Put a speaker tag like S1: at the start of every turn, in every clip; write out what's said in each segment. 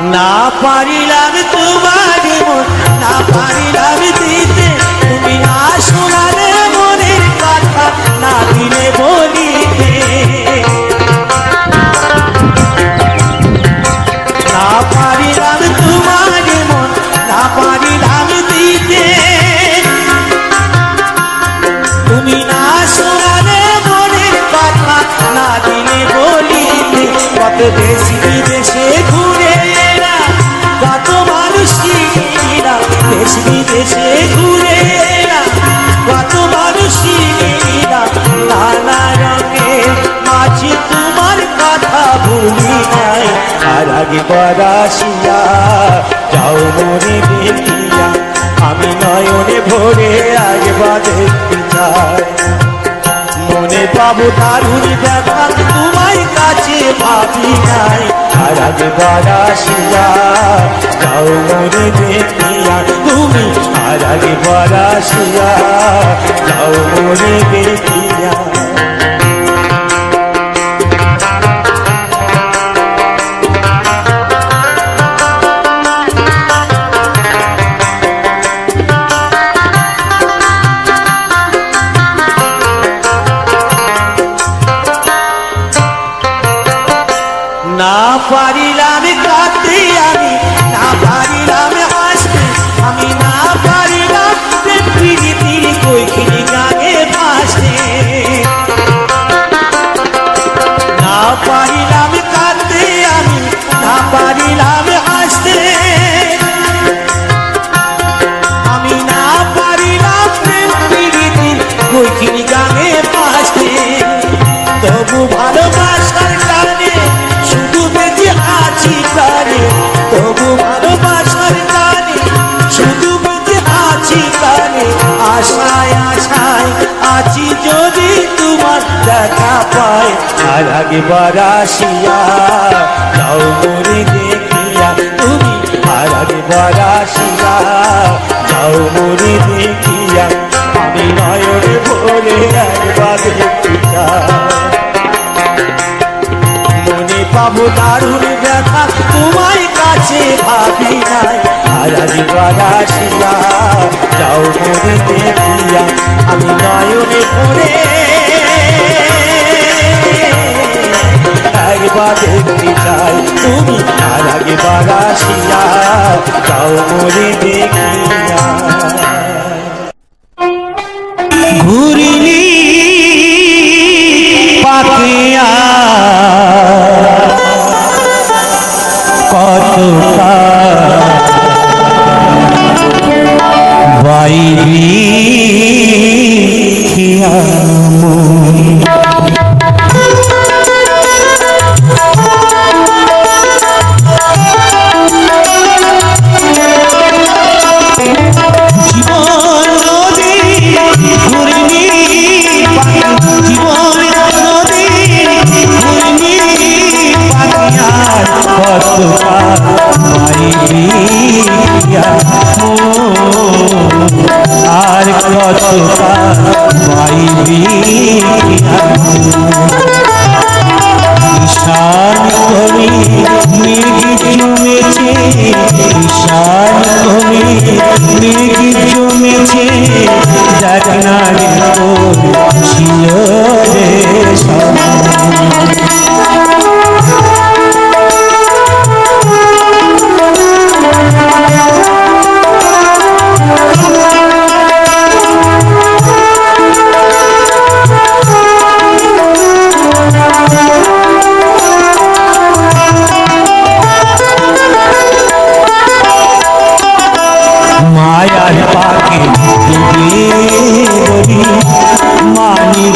S1: না পারিলাম তোমার মন না পারিলাম দিতে। তুমি না শোনালে মনের কথা না দিলে আর আগে বরাসিয়া যাও মনে দেখিয়া, আমি নয়নে ভরে দেখতে চাই। মনে পাবো দারুণ দেখা তোমায় কাছে ভাবি নাই। আর আগে বারাসিয়া যাও মনে দেখিয়া, তুমি আর আগে বারাসিয়া যাও মনে দেখিয়া। আর আগে বারাসিয়া যাও দেখিয়া তুমি আর আগে বারাসিয়া যাও দেখিয়া আমি নয়নে ভরে একবার মনে পাবো দারুণ দেখা তোমার কাছে ভাবি নাই আর আজ বারাসিয়া যাও মনে দেখিয়া আমি নয়নে পড়ে আর কতটা মাইরিয়া ঈশান কবি মৃগি জমেছে, ঈশান কবি মৃগি জমেছে দেখ না রে তোর ছিল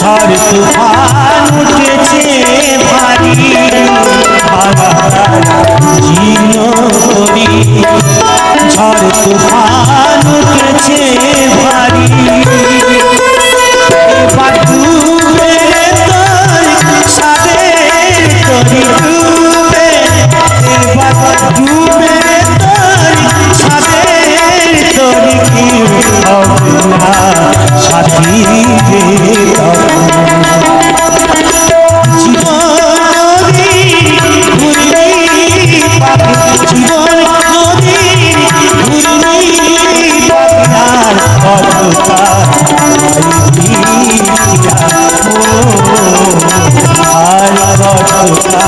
S1: ঝড় তুফান।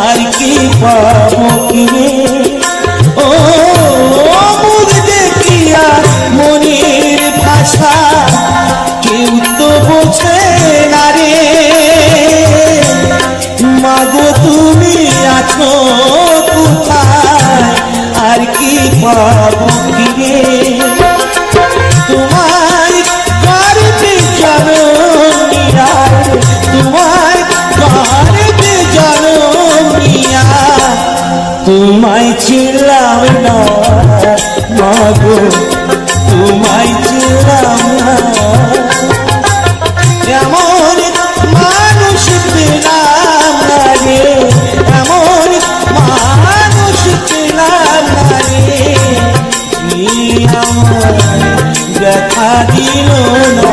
S1: আর কি পাবো কি রে? না মাগো তোমায় চেরাম না এমন মানুষ পেলাম না রে এমন মানুষ দেখা দিও না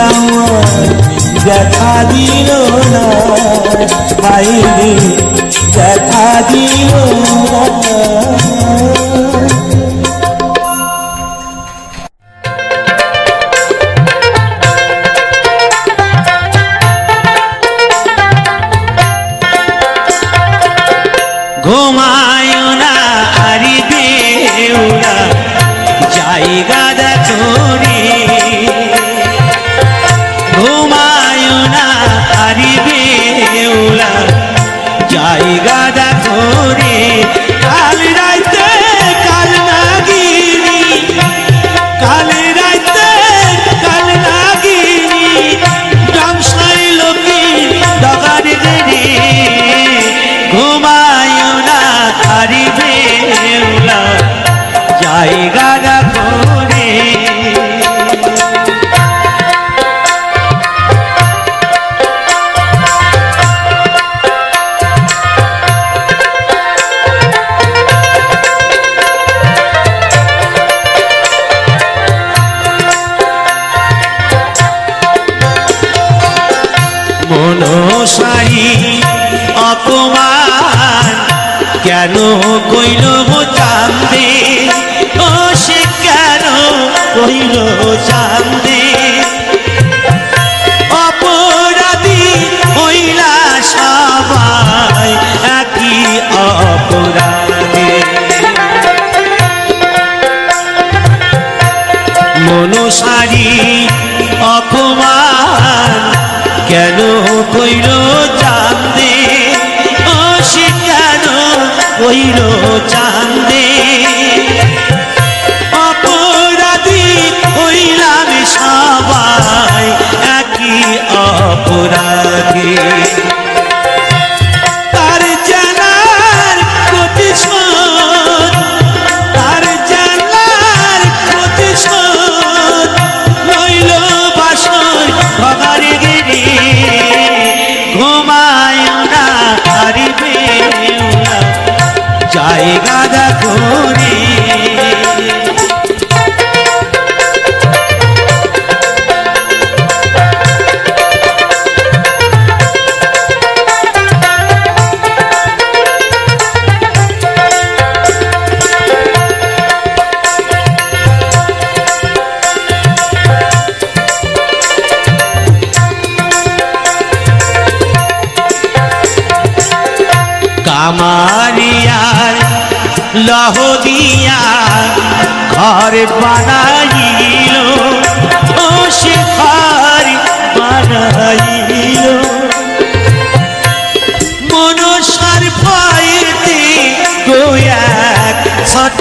S1: আমার দেখা দিল না দেখা দিল ঘুমা নারী অপমান কেন কইল চান্দে ও সে কেন কইল চান্দে কইল চান্দে অপরাধী হইলাম সবাই একই অপরাধী।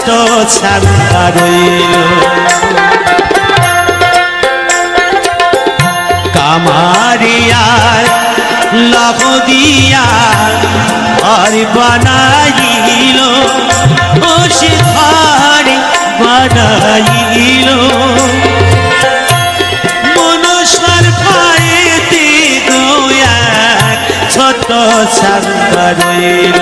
S1: ছোট ছান্দা রইল। কামারিয়ার লহদিয়া ঘর বানাইল ও সে বানাইল। মনসার ভয়েতে গোয়াক ছোট ছান্দা রইল।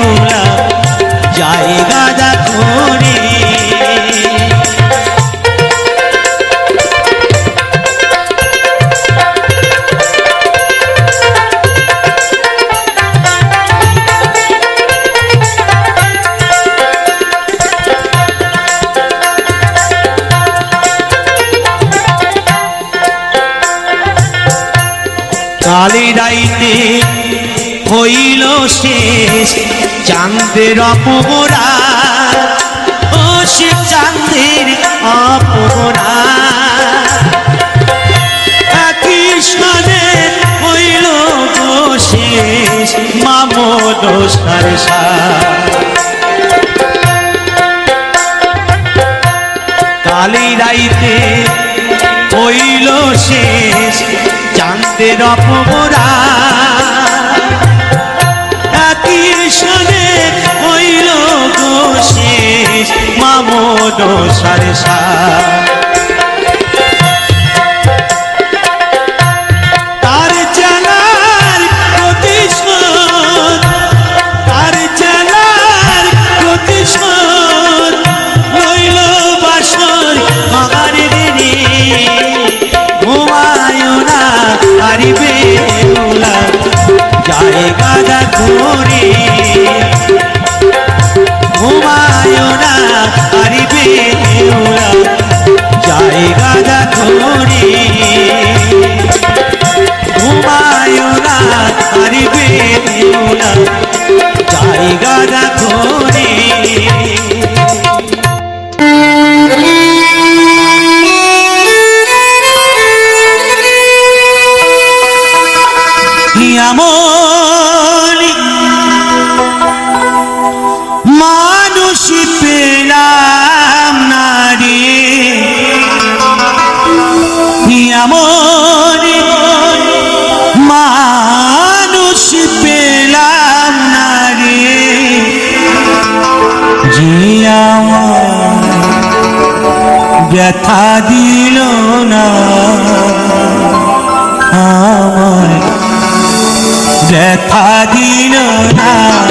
S1: ওরা জায়গা চাঁদের অপরা ও সে চাঁদের অপরা কৃষ্ণে হইল শেষ মামদ সারসা কালী রাইতে হইল শেষ চাঁদের অপরা কৃষ্ণে না হারিবে ওলা জায়গা ঘুমায় না হারিবে জায়গা দেখোরে ব্যথা দিল না। আমার দিল না।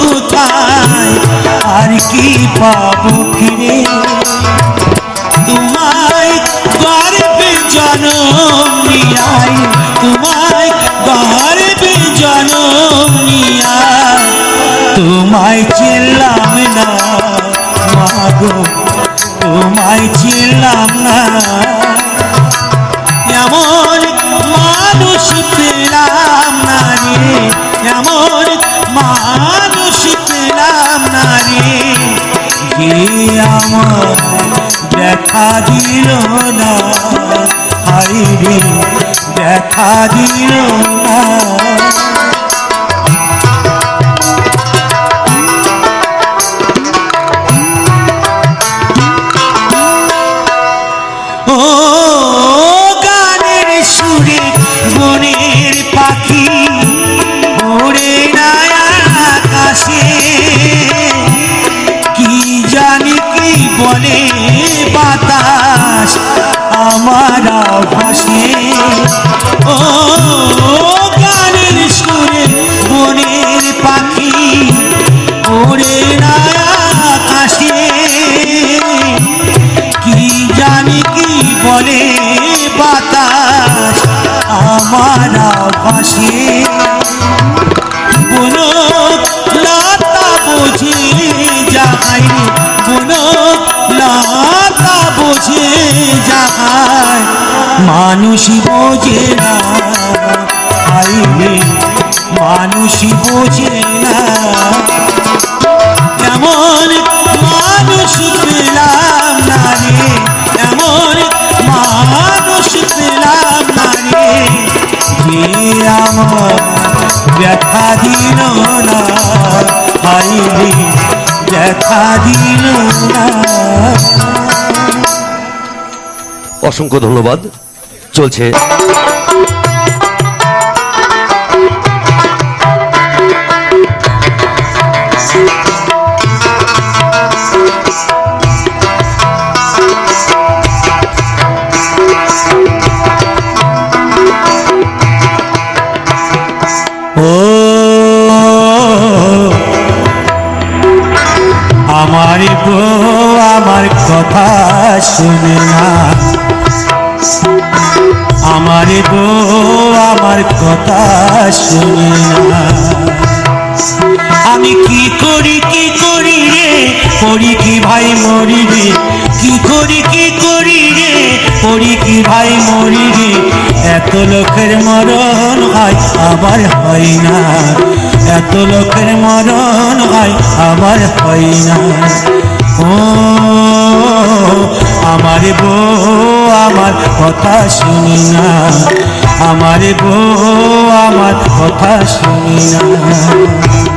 S1: কোথায়? আর কি পাবো ফিরে? তোমায় গর্বে জনম নিয়াই, তোমায় গর্বে জনম তোমায় চিনলাম না মাগো তোমায় চিনলাম আমার দেখা দিল না। হাইরে দেখা দিল না। বুঝে যায় মানুষ বোঝে না। মানুষ বোঝে না।
S2: অসংখ্য ধন্যবাদ। চলছে
S1: শুনে না আমার বউ আমার কথা শুনে না। আমি কি করি কি করি রে? করি কি ভাই মরি রে? কি করি কি করি রে? করি কি ভাই মরি রে? এত লোকের মরণ হয় আবার হয় না। এত লোকের মরণ হয় আবার হয় না। আমার বউ আমার কথা শুনি না। আমার বউ আমার কথা শুনি না।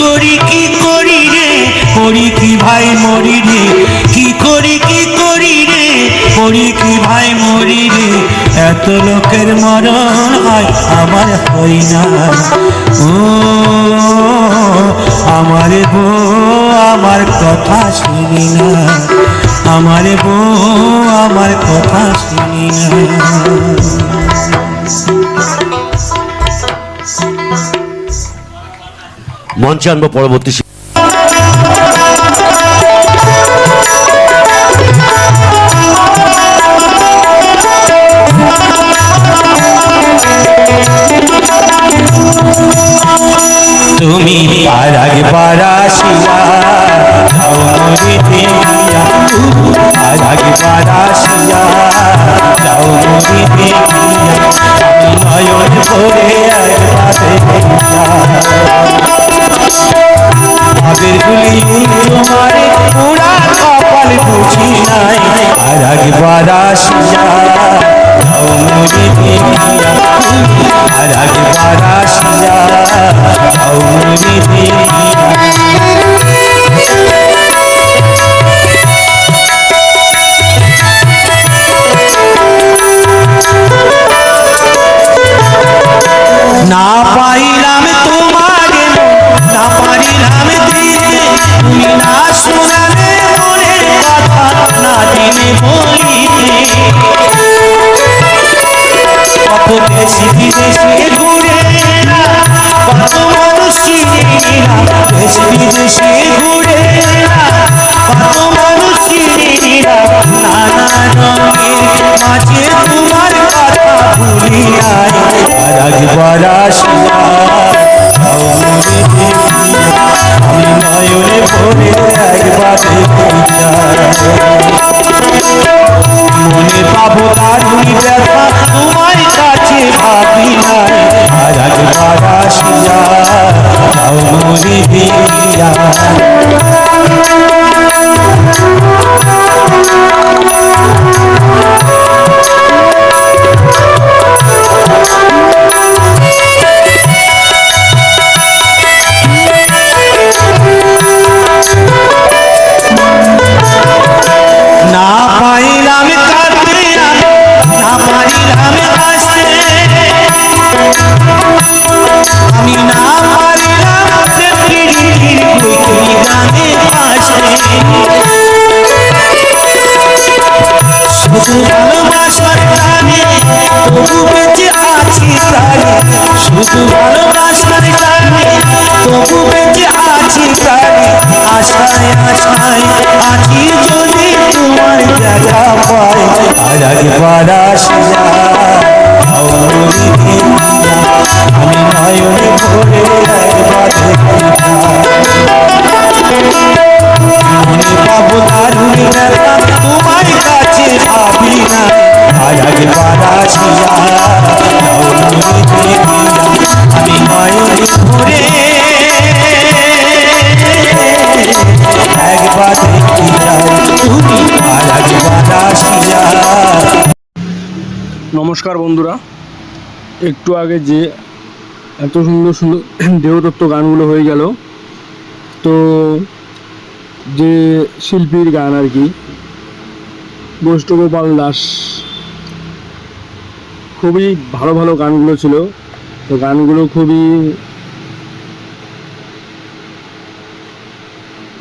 S1: করি, কি করি রে? করি কি ভাই মরি রে? কি করি কি করি রে? করি কি ভাই মরি রে? এত লোকের মরণ হয়, আমার হই না। ও, আমার বউ আমার কথা শুনি না। আমার বউ আমার কথা শুনি না।
S2: মঞ্চে আনব পরবর্তী
S1: তুমি পারাগ পারাশিয়া পারাগ পারাশিয়া যাও নয়ন ভাবের গুলি তোমারে পুরা কপাল বুঝি নাই। পারাগ পারাশিয়া যাও মরে দেখিয়া পারাগ পারাশিয়া যাও মরে দেখিয়া। না পাইলাম শোনালে মনের কথা কত দেশে বিদেশে কত মানুষ চিনি দেশ বিদেশে
S3: নমস্কার বন্ধুরা। একটু আগে যে এত সুন্দর সুন্দর দেহতত্ত্ব গানগুলো হয়ে গেল, তো যে শিল্পীর গান আর কি বৈষ্ণগোপাল দাস, খুবই ভালো ভালো গানগুলো ছিল, তো গানগুলো খুবই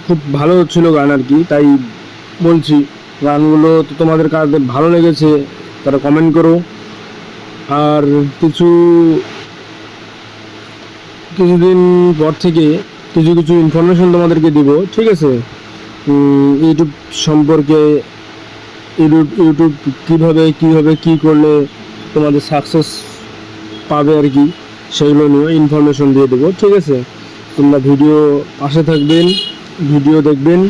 S3: খুব ভালো ছিল গান আর কি, তাই বলছি, গানগুলো তো তোমাদের কাদের ভালো লেগেছে, তারা কমেন্ট করো। আর কিছু, কিছুদিন পর থেকে কিছু কিছু ইনফরমেশন তোমাদেরকে দিব, ঠিক আছে? ইউটিউব সম্পর্কে ইউটিউব ইউটিউব কীভাবে কীভাবে, কী করলে তোমাদের সাকসেস পাবে আর কি, সেগুলো নিয়ে ইনফরমেশন দিয়ে দেবো, ঠিক আছে? তোমরা ভিডিও পাশে থাকবেন ভিডিও দেখবেন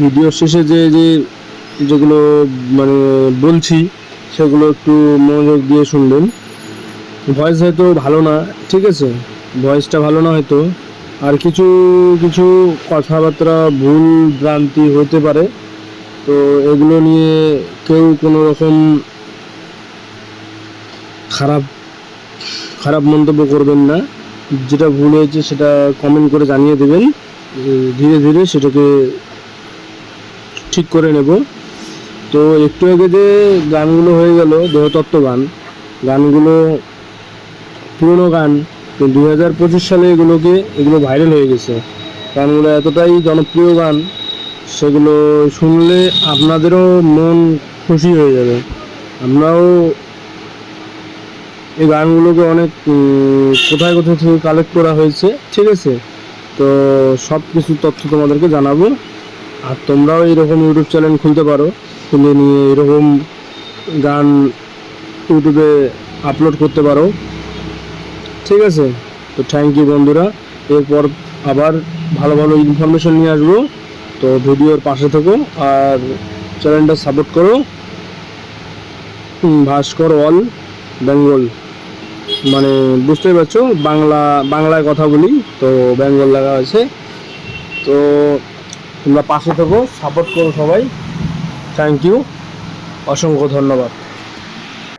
S3: ভিডিও শেষে যে যে, যেগুলো মানে বলছি সেগুলো একটু মনোযোগ দিয়ে শুনবেন। ভয়েস হয়তো ভালো না, ঠিক আছে? ভয়েসটা ভালো না হয়তো। আর কিছু কিছু কথাবার্তা ভুল ভ্রান্তি হতে পারে। তো এগুলো নিয়ে কেউ কোনো রকম খারাপ খারাপ মন্তব্য করবেন না। যেটা ভুল হয়েছে সেটা কমেন্ট করে জানিয়ে দেবেন। ধীরে ধীরে সেটাকে ঠিক করে নেব। তো একটু আগে যে গানগুলো হয়ে গেল, দেহতত্ত্ব গান, গানগুলো, পুরনো গান, তো দু হাজার পঁচিশ সালে এগুলোকে, এগুলো ভাইরাল হয়ে গেছে। গানগুলো এতটাই জনপ্রিয় গান, সেগুলো শুনলে আপনাদেরও মন খুশি হয়ে যাবে। আমরাও এই গানগুলোকে অনেক কোথায় কোথায় থেকে কালেক্ট করা হয়েছে, ঠিক আছে? তো সব কিছু তথ্য তোমাদেরকে জানাব। আর তোমরাও এরকম ইউটিউব চ্যানেল খুলতে পারো। খুলে নিয়ে এরকম গান ইউটিউবে আপলোড করতে পারো। ঠিক আছে? তো থ্যাংক ইউ বন্ধুরা। এরপর আবার ভালো ভালো ইনফরমেশন নিয়ে আসব। তো ভিডিওর পাশে থেকো আর চ্যানেলটা সাপোর্ট করো। ভাস্কর অল বেঙ্গল। মানে বুঝতেই পারছ, বাংলা, বাংলায় কথা বলি, তো বেঙ্গল লাগা আছে। তো তোমরা পাশে থেকো সাপোর্ট করো সবাই। থ্যাংক ইউ অসংখ্য ধন্যবাদ।